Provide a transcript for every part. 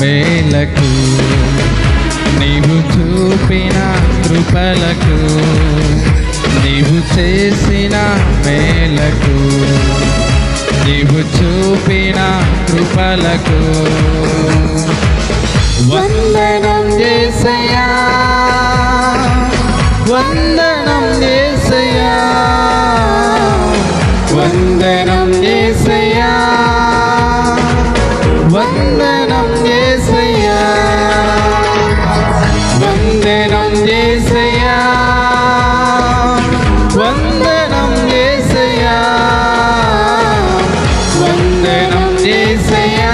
మేలకు నీవు చూపిన కృపలకు నీవు చేసిన మేలకు నీవు చూపిన కృపలకు. వందనం చేసయా వందనం చేసయా ఏసయ్యా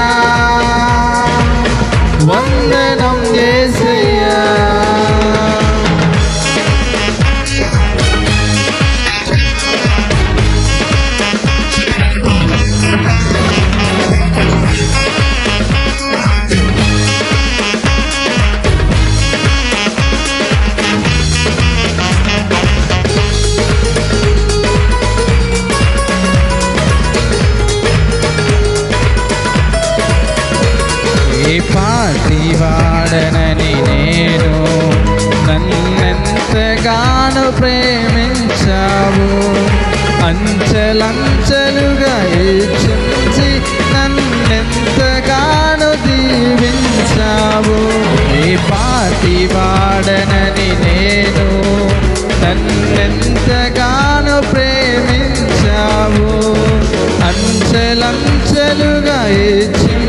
వాడనని నేను నన్నెంతగానో ప్రేమించావు. అంచెలంచెలుగా హెచ్చించి నన్నెంతగానో దీవించావు. ఏ పాటి వాడనని నేను నన్నెంతగానో ప్రేమించావు. అంచెలంచెలుగా హెచ్చించి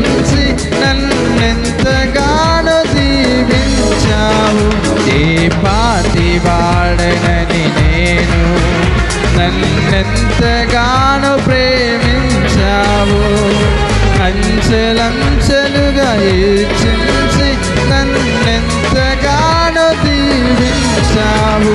నన్నెంతగానో ప్రేమించావు? అంచెలంచెలుగా ఇచ్చించి నన్నెంతగానో దీవించావు.